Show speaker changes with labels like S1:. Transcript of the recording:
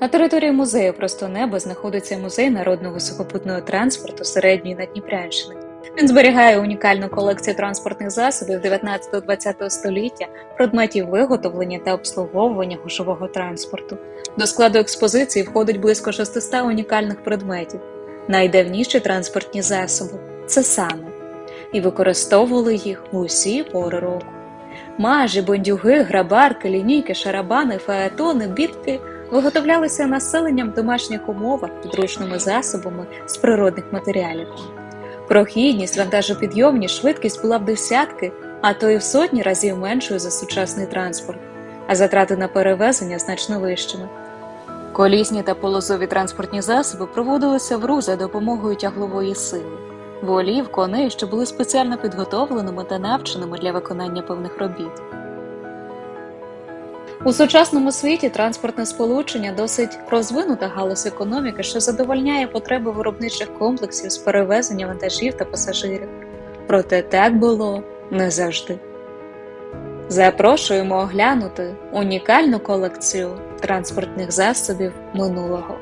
S1: На території музею Просто небо знаходиться музей народного сухопутного транспорту середньої Надніпрянщини. Він зберігає унікальну колекцію транспортних засобів 19-20 століття, предметів виготовлення та обслуговування гужового транспорту. До складу експозиції входить близько 600 унікальних предметів. Найдавніші транспортні засоби це сани, і використовували їх усі пори року. Мажі, бондюги, грабарки, лінійки, шарабани, фаетони, бітки виготовлялися населенням в домашніх умовах підручними засобами з природних матеріалів. Прохідність, вантажопідйомність, швидкість була в десятки, а то і в сотні разів меншою за сучасний транспорт, а затрати на перевезення значно вищими. Колісні та полозові транспортні засоби проводилися в рух за допомогою тяглової сили, волів, коней, що були спеціально підготовленими та навченими для виконання певних робіт. У сучасному світі транспортне сполучення досить розвинута галузь економіки, що задовольняє потреби виробничих комплексів з перевезення вантажів та пасажирів. Проте так було не завжди. Запрошуємо оглянути унікальну колекцію транспортних засобів минулого.